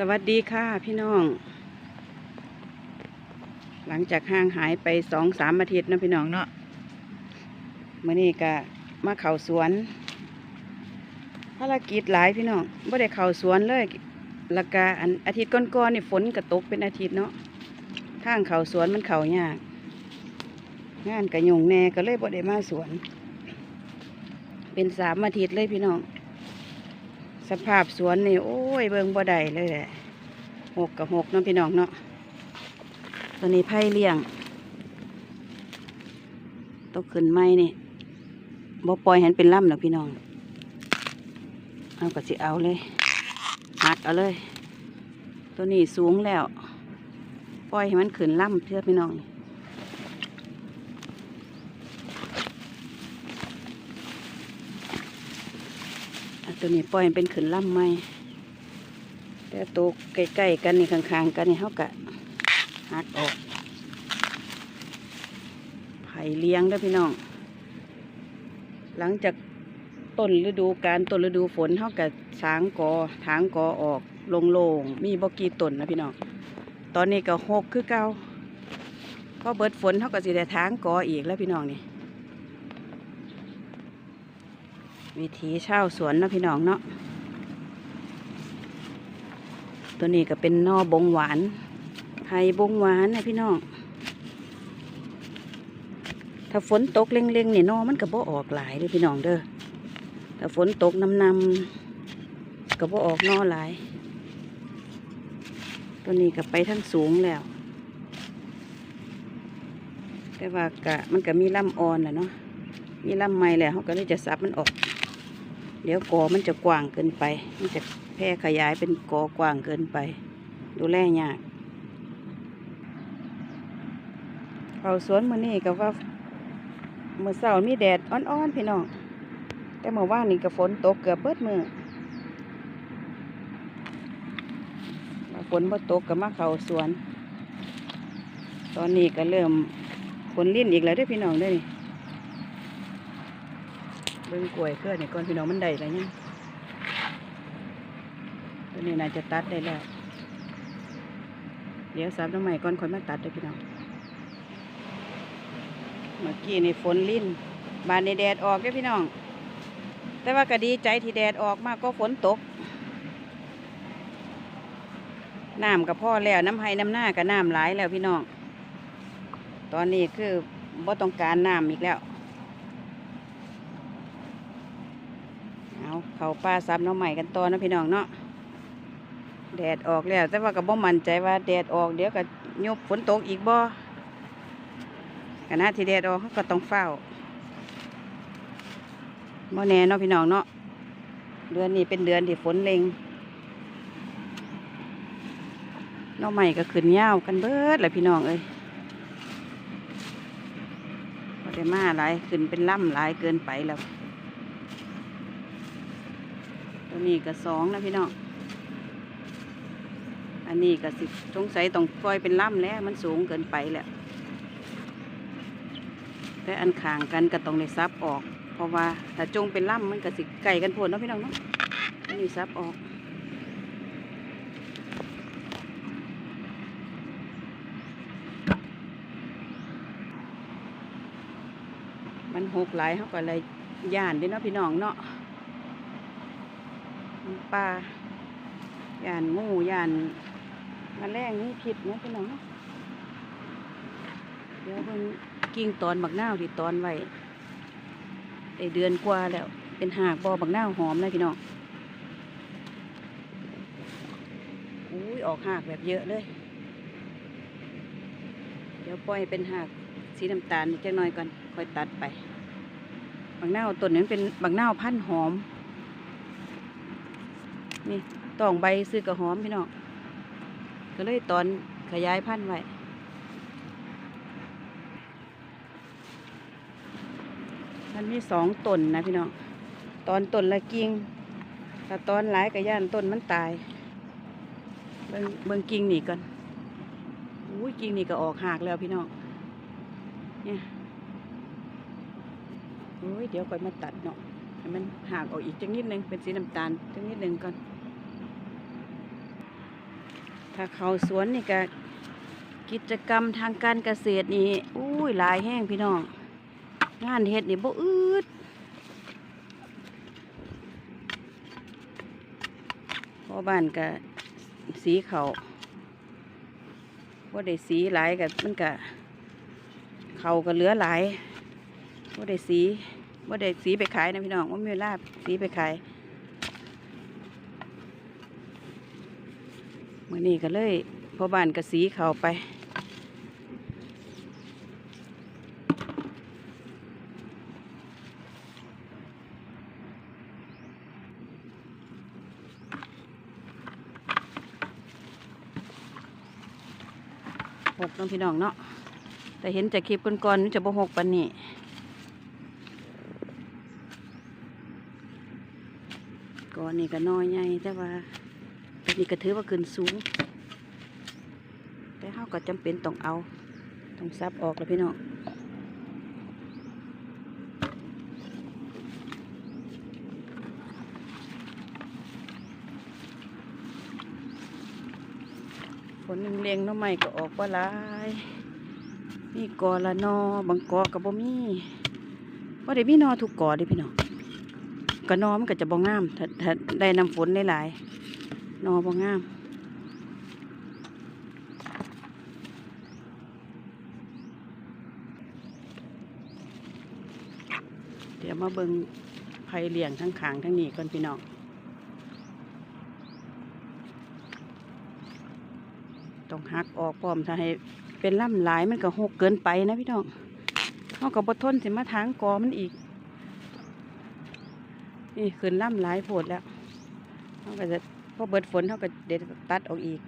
สวัสดีค่ะพี่น้อง หลังจากห่างหายไปสองสามอาทิตย์นะพี่น้องเนาะเมื่อนี้ก็มาเข่าสวนภารกิจหลายพี่น้องไม่ได้เข่าสวนเลยแล้วก็อันอาทิตย์ก่อนๆนี่ฝนก็ตกเป็นอาทิตย์เนาะทางเข่าสวนมันเข่ายาก งานกระยงแน่ก็เลยบ่ได้มาสวน เป็นสามอาทิตย์เลยพี่น้อง สภาพสวนนี่โอ้ยเบิ่งบ่ได้เลยแหละหกกับหกเนาะพี่น้องเนาะตัวนี้ไผ่เลี้ยงต้องขึ้นไม้นี่บ่ปล่อยให้มันเป็นล่ำหรอกพี่น้อง เอาก็สิเอาเลยหักเอาเลย ตัวนี้สูงแล้ว ปล่อยให้มันขึ้นล่ำเพื่อพี่น้อง ตัวนี้ปล่อยเป็นขืนล่ำไม่แต่ตัวใกล้ๆกันนี่ข้างๆกันนี่เขากะหักออกไผ่เลี้ยงด้อพี่น้อง หลังจากต้นฤดูการต้นฤดูฝนเขากะสางกอถางกอออกโลงมีบกี่ต้นนะพี่น้อง ตอนนี้ก็หกคือเก่าพอเบิดฝนเขาก็สิได้ถางกออีกแล้วพี่น้องนี่ วิถีเช่าสวนเนาะพี่น้องเนาะตัวนี้ก็เป็นนอบงหวานไผ่บงหวานนะพี่น้อง ถ้าฝนตกเล็งๆเนี่ยนอมันก็บ่ออกหลายเลยพี่น้องเด้อถ้าฝนตกนำนำๆก็บ่ออกนอหลาย ตัวนี้ก็ไปทั้งสูงแล้ว แต่ว่ากะมันก็มีลำอ่อนแหละเนาะมีลำใหม่แล้วเขาก็เลยจะสับมันออก เดี๋ยวกอมันจะกว้างเกินไป มันจะแพร่ขยายเป็นกอกว้างเกินไป ดูแลยากเขาสวนมือนี่ก็ว่าเมื่อเสาร์มีแดดอ่อนๆพี่น้อง แต่เมื่อว่านนี่ก็ฝนตกเกือบเบิดมือว่าฝนบ่ตกก็มาเขาสวน ตอนนี้ก็เริ่มฝนลิ้นอีกแล้วด้วยพี่น้องด้วยนี่ เบิ่งกล้วยเพื่อนนี่ก่อนพี่น้องมันได้แล้วเนี่ยตัวนี้น่าจะตัดได้แล้ว เดี๋ยวสับน้ำใหม่ก่อนค่อยมาตัดเลยพี่น้อง เมื่อกี้นี่ฝนลิ้น บานในแดดออกเด้พี่น้อง แต่ว่าก็ดีใจที่แดดออกมากก็ฝนตก น้ำกับพ่อแล้วน้ำไห้น้ำหน้ากับน้ำหลายแล้วพี่น้อง ตอนนี้คือบ่ต้องการน้ำอีกแล้ว เขาป้าซับน้องใหม่กันต่อนะพี่น้องเนาะแดดออกแล้ว แต่ว่าก็บ่มั่นใจว่าแดดออกเดี๋ยวก็ยบฝนตกอีกบ่ขณะที่แดดออกเขาก็ต้องเฝ้าบ่แน่เนาะพี่น้องเนาะเดือนนี้เป็นเดือนที่ฝนเล็งน้องใหม่ก็ขึ้นยาวกันเบิดแหละพี่น้องเอ้ยพอได้มาหลายขึ้นเป็นล่ำหลายเกินไปแล้ว ตัวนี้ก็สองนะพี่น้องอันนี้ก็สิสงสัยต้องปล่อยเป็นล่ำแล้วมันสูงเกินไปแหล้วแต่อันขางกันก็ต้องได้ซับออก เพราะว่าถ้าจงเป็นล่ำมันก็สิไก่กันพดเนาะพี่น้องเนาะอันนี้ซับออกมันหกหลายเขาก็เลยย่านด้วยเนาะพี่น้องเนาะ ปลาย่านงูย่านแมลงนี่ผิดนะพี่น้อง เดี๋ยวเพิ่งกิ่งตอนบักนาที่ตอนไว้ได้เดือนกว่าแล้ว เป็นหากบอบักนาหอมนะพี่น้องอุ้ยออกหากแบบเยอะเลย เดี๋ยวปล่อยเป็นหากสีน้ำตาลนิดจักหน่อยก่อนค่อยตัดไป บักนาต้นนี้เป็นบักนาพันหอม นี่ตองใบซื้อกระหอมพี่น้องก็เลยตอนขยายพันธุ์ไว้มันมีสองต้นนะพี่น้องตอนต้นละกิ่งถ้าตอนหลายกระย่านต้นมันตาย เบิ่งเบิ่งกิ่งนี่ก่อนอุ้ยกิ่งนี่ก็ออกหากแล้วพี่น้องเนี่ยโอ้ยเดี๋ยวก่อนมาตัดเนาะให้มันห่างออกอีกจังนิดนึงเป็นสีน้ำตาลจังนิดนึงก่อน ถ้าเขาสวนนี่ก็กิจกรรมทางการเกษตรนี่อุ้ยหลายแห้งพี่น้อง งานเฮ็ดนี่บ่อืดพอบ้านก็สีเขาว่าได้สีหลายกับมันก็เขาก็เหลือหลายว่าได้สีว่าได้สีไปขายนะพี่น้องว่ามีลาบสีไปขาย มื่อนี้ก็เลยพอบ้านก็สีเขาไป หกน้องพี่น้องเนาะ แต่เห็นจากคลิปก่อนๆมันจะบ่หกปันนี้ก่อนนี่ก็น้อยใหญ่แต่ว่า นี้ก็ถือว่าขึ้นสูง แต่เฮาก็จำเป็นต้องเอา ต้องซับออกแล้วพี่น้องฝนเลี้ยงน้อใหม่ก็ออกว่าลายมีกอละนอบางกอกับบ่มีว่าได้มีนอทุกกอด้พี่น้องกะนอมันก็จะบ่งามถ้าถ้าได้น้ำฝนหลายๆ นอบ่งาม เดี๋ยวมาเบิงไผ่เลี้ยงทั้งขางทั้งนี้ก่อนพี่น้องต้องหักออกพร้อมถ้าให้เป็นล่ำหลายมันก็หกเกินไปนะพี่น้องเขาก็บทนสิมาทางกอมันอีก นี่ขึ้นล่ำหลายโพดแล้วเขาก็จะ พอเบิดฝนเขาก็เด็ดตัดออกอีก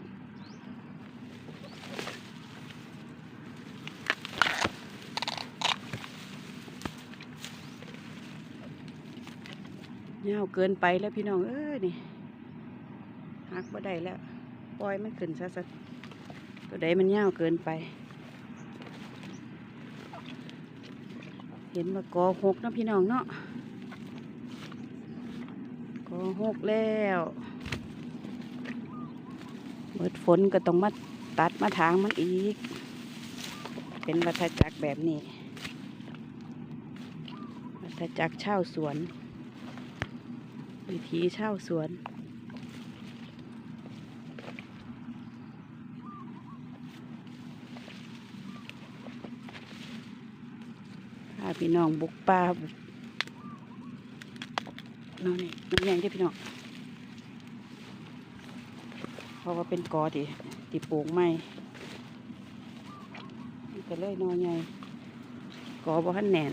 เงาเกินไปแล้วพี่น้อง เอ้ยนี่หักบ่ได้แล้ว ปล่อยมันขึ้นซะซะตัวใดมันเงาเกินไป เห็นว่ากอหกนะพี่น้องเนาะกอหกแล้ว เบิดฝนก็ต้องมาตัดมาถางมันอีก เป็นวัฏจักรแบบนี้ วัฏจักรเช่าสวน วิถีเช่าสวน พาพี่น้องบุกป่าบุกน้องนี่น้องใหญ่เด้อพี่น้อง ราะว่าเป็นกอที่ที่ปลูกไม้มันก็เลยนอนใหญ่กอบ่ทันแน่น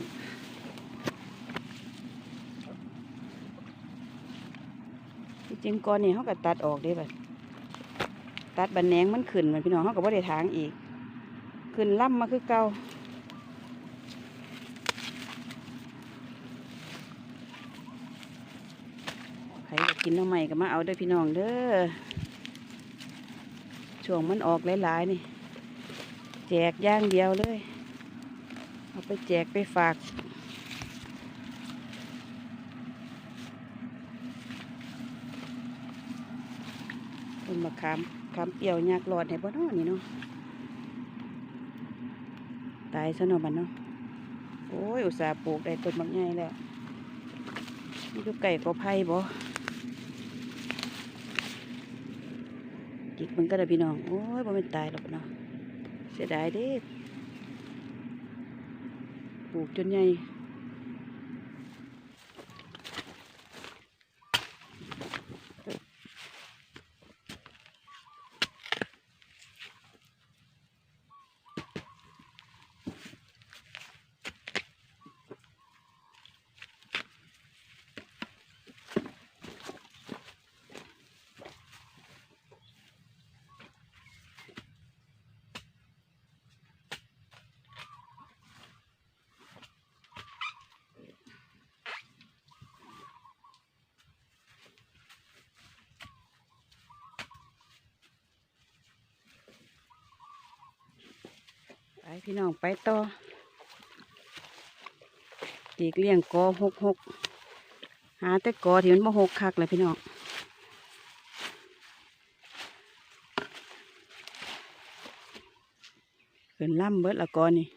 จริงกอนนี่เขาก็ตัดออกได้แบบตัดบันแหนงมันขึ้นมันพี่น้องเขาก็บ่ได้ทางอีก ขึ้นล่ำมาคือเก่าใครกินน้ำใหม่ก็มาเอาด้อพี่น้องเด้อ ช่วงมันออกหลายๆนี่ แจกย่างเดียวเลย เอาไปแจกไปฝากต้นมะขามขามเปรี้ยวยากหลอดให้บ่นาะนี่เนาะ ตายซะเนาะบัดเนาะ โอ้ย อุตส่าห์ปลูกได้ต้นบักใหญ่แล้วนี่ก็ไก่ก็ไผ่บ่ จิกมันก็ได้พี่น้อง โอ้ยบ่เป็นตายหรอกเนาะเสียดายเด้ปลูกจนใหญ่ พี่น้องไปต่อจีกเลี้ยงกอหกหกหาแต่กอที่มันบ่หกคักเลยพี่น้องขึ้นล่ำเบิดละกอนี่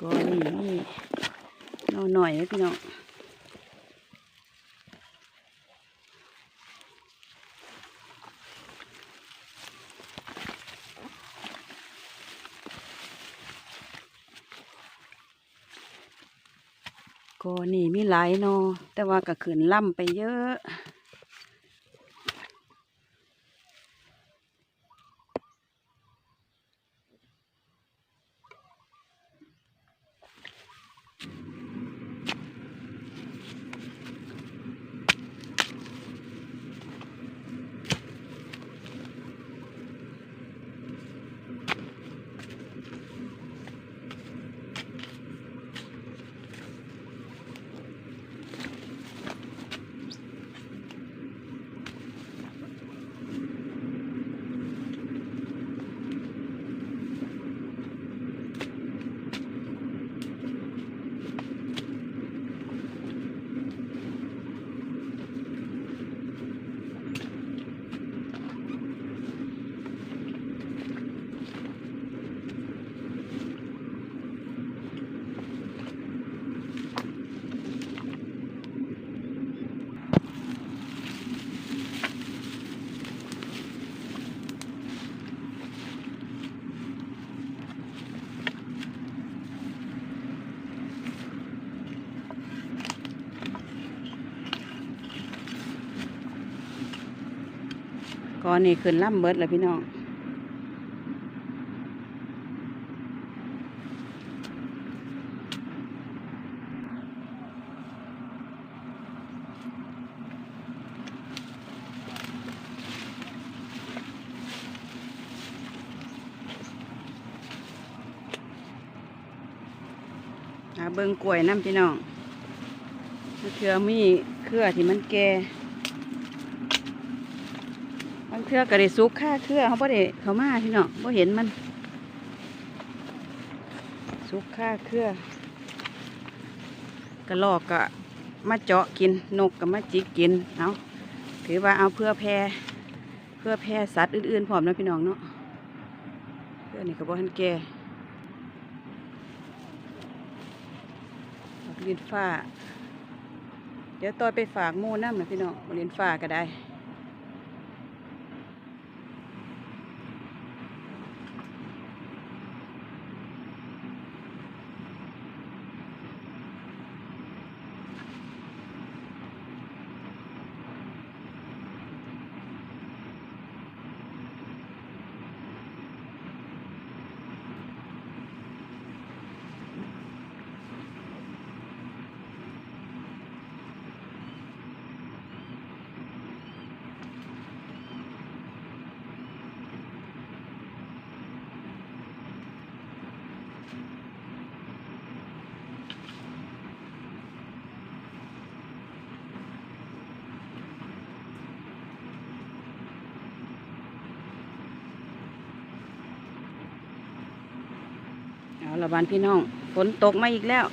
กอนี่นี่นอหน่อยนะพี่น้อง ก็นี่มีหลายหนอ แต่ว่าก็ขืนล่ำไปเยอะ อนี่ขึ้นล่ำเบิดแล้วพี่น้องหาเบิ่งกล้วยน้ำพี่น้องเคือมีเครือที่มันแก่ เครือก็ได้สุกค่าเครือเขาบ่ได้เขามาพี่น้องบ่เห็นมันสุกค่าเครือกระลอกก็มาเจาะกินนกก็มาจิกกินเอาถือว่าเอาเพื่อแพร่เพื่อแพร่สัตว์อื่นๆพร้อมนะพี่น้องเนาะเพื่อนี่ก็บ่ทันแก่บักลินฟ้า เดี๋ยวต่อยไปฝากมูน้ำนะพี่น้องบักลินฟ้าก็ได้ เอาละบานพี่น้อง ฝนตกมาอีกแล้ว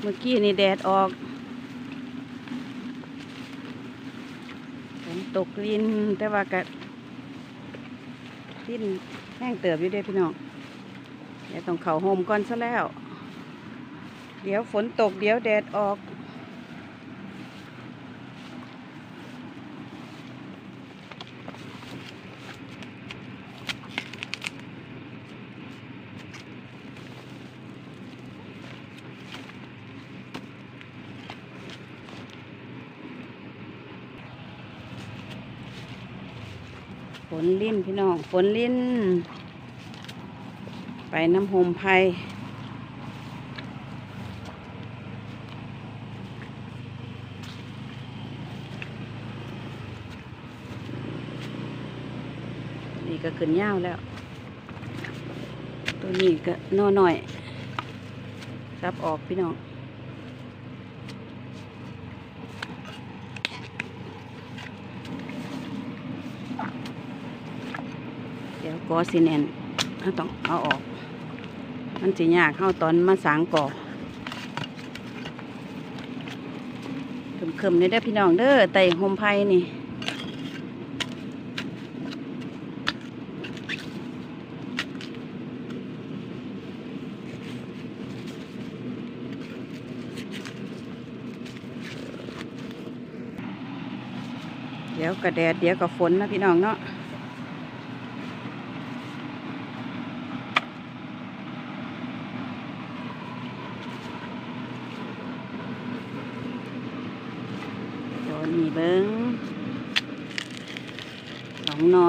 เมื่อกี้นี่แดดออก ฝนตกลินแต่ว่าก็ลินแห้งเติบอยู่เด้อพี่น้อง เดี๋ยวต้องเข่าโฮมก่อนซะแล้ว เดี๋ยวฝนตกเดี๋ยวแดดออก ฝน ลิ้นพี่น้อง ฝนลิ้น ไปน้ำโฮมไพยนี่ก็ขึ้นยาวแล้ว ตัวนี้ก็นอหน่อยซับออกพี่น้อง เดี๋ยวกอสิแนนเราต้องเอาออก มันสิยากเข้าตอนมาสางก่อขึ้มๆนี่เด้อพี่น้องเด้อไต่โฮมไพ่นี่เดี๋ยวก็แดดเดี๋ยวก็ฝนนะพี่น้องเนาะ โดนมีเบิ้งสองหนอ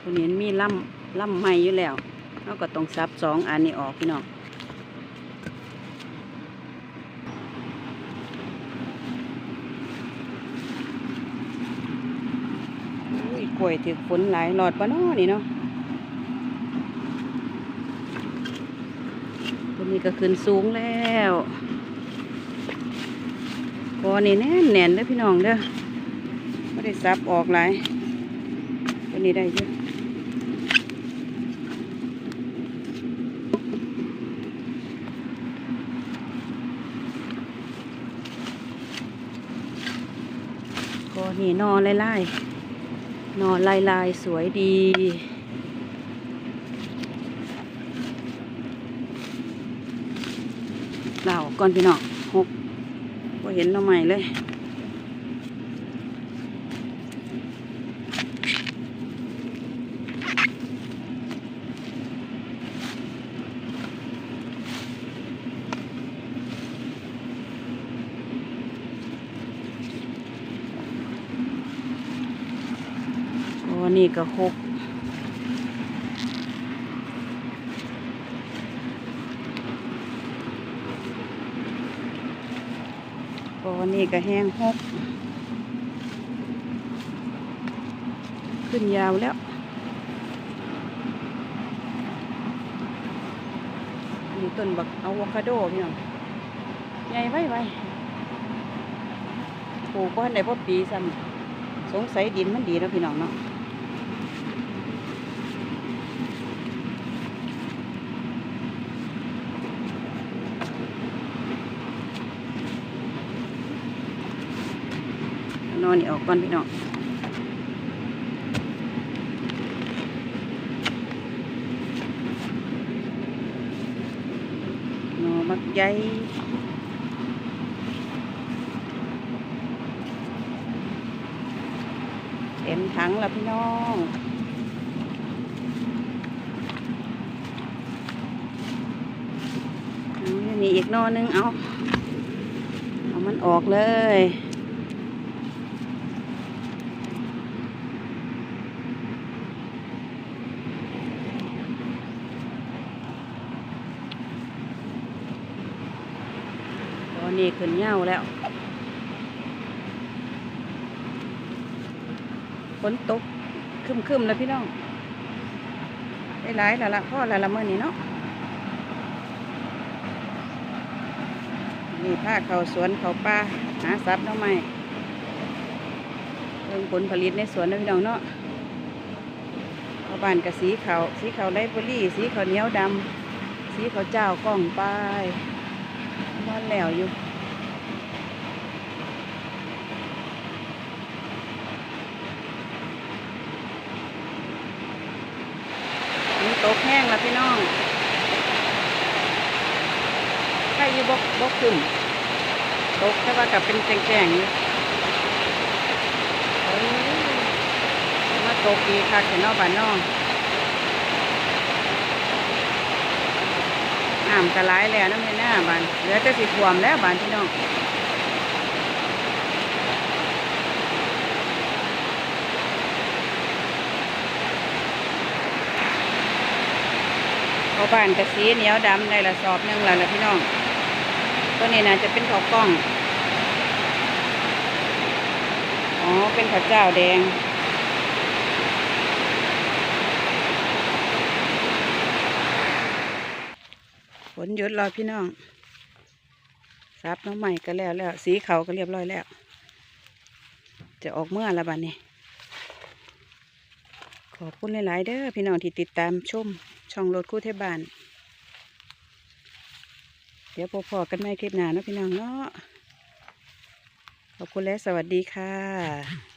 คนนี้มี ล่ำล่ำใหม่อยู่แล้วเราก็ต้องซับสองอันนี้ออกพี่น้องอุ้ยกล้วยถือฝนหลายหลอดปะนาะนี่เนาะตัวนี้ก็ขึ้นสูงแล้วกอนี่แน่นแน่นเด้อพี่น้องเด้อไม่ได้ซับออกหลายตัวนี้ได้เยอะ กอนี่นอนล่ๆนอนลายลายๆสวยดี เหล่าก่อนพี่น้องหกก็เห็นหน้อใหม่เลย ก็หกโอ้นี่ก็แห้งหกขึ้นยาวแล้วอันนี้ต้นบักอะโวคาโดพี่น้องใหญ่ไว้ไว้ปลูกก็ให้ได้พอปีซ้ำสงสัยดินมันดีแล้วพี่น้องเนาะ อนนี่ออกก่อนพี่น้องนอมักใหญ่เต็มถังแล้วพี่น้องนี่อีกนอนึงเอา เอามันออกเลย ตอนนี้ขึ้นเหย้าแล้วฝนตกครึมๆแล้วพี่น้องได้หลายแล้วละพ่อแล้วละเมื่อนี้เนาะนี่ผ้าเขาสวนเขาป่าหาซับเนาะไม่เรื่องผลผลิตในสวนนะพี่น้องเนาะเอาบานกับสีเขาสีเขาไลเบอรี่ สีเขาเนี้ยวดำสีเขาเจ้ากล้องไป นอนแล้วอยู่มันตกแห้งแล้วพี่น้องใครอยู่บกบกขึ้นตกแค่ว่ากับเป็นแจงๆอยู่มาตกอีกค่ะเห็นนอกบ้านนอก น้ำกระไหลายแล้วน้ำในหน้าบานเหลือแต่สิท่วมแล้วบานพี่น้องเขาบ้านกระสีเหนียวดำในละสอบหนึงแล้วล่ะพี่น้องตัวนี้น่าจะเป็นข้าวกล้อง อ๋อ เป็นข้าวเจ้าแดง นหยุดรอพี่น้องซับน้องใหม่ก็แล้วแล้ว สีเขาก็เรียบร้อยแล้ว จะออกเมื่อละบัดนนี้ ขอบคุณหลาย ๆ เด้อพี่น้องที่ติดตามชม ช่องรถคู่เทบานดี๋ยวพบพอกันใหม่คลิปหน้าเนาะพี่น้องเนาะขอบคุณและสวัสดีค่ะ